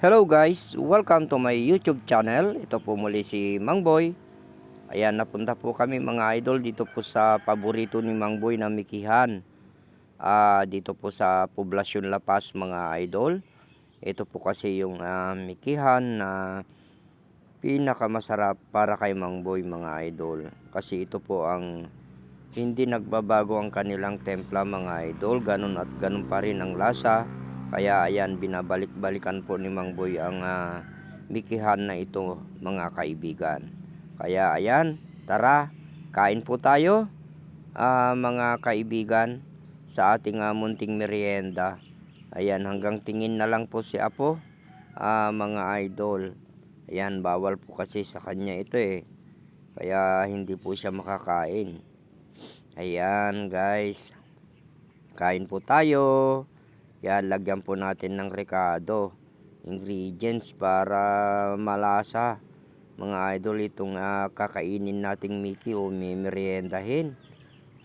Hello guys, welcome to my YouTube channel. Ito po muli si Mang Boy. Ayan, napunta po kami mga idol dito po sa paborito ni Mang Boy na Mikihan. Ah, dito po sa Poblasyon La Paz mga idol. Ito po kasi yung ah, Mikihan na pinakamasarap para kay Mang Boy mga idol. Kasi ito po ang hindi nagbabago ang kanilang templa mga idol. Ganun at ganun pa rin ang lasa. Kaya ayan, binabalik-balikan po ni Mang Boy ang ah, mikihan na ito mga kaibigan. Kaya ayan, tara, kain po tayo ah, mga kaibigan sa ating ah, munting merienda. Ayan, hanggang tingin na lang po si Apo, ah, mga idol. Ayan, bawal po kasi sa kanya ito eh. Kaya hindi po siya makakain. Ayan guys, kain po tayo. Yan, lagyan po natin ng rekado. Ingredients para malasa. Mga idol, itong ah, kakainin nating Mickey o mimeriendahin.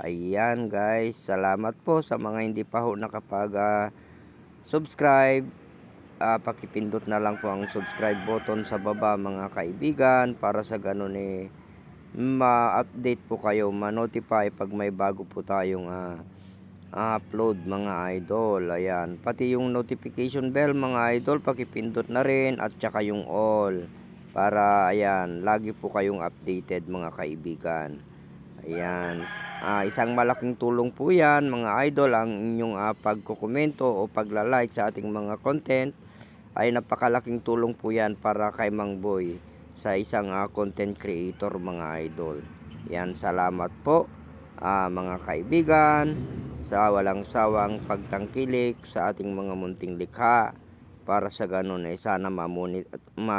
Ayan guys, salamat po sa mga hindi pa ho nakapag ah, subscribe. Ah, pakipindot na lang po ang subscribe button sa baba mga kaibigan para sa ganun eh ma-update po kayo, ma-notify pag may bago po tayong ah, upload mga idol. Ayan, pati yung notification bell mga idol, pakipindot na rin at saka yung all para ayan, lagi po kayong updated mga kaibigan. Ayan, ah, isang malaking tulong po yan mga idol ang inyong ah, pagkokomento o pagla-like sa ating mga content ay napakalaking tulong po yan para kay Mang Boy sa isang ah, content creator mga idol. Yan, salamat po ah, mga kaibigan sa walang sawang pagtangkilik sa ating mga munting likha. Para sa ganun ay sana mamunit at ma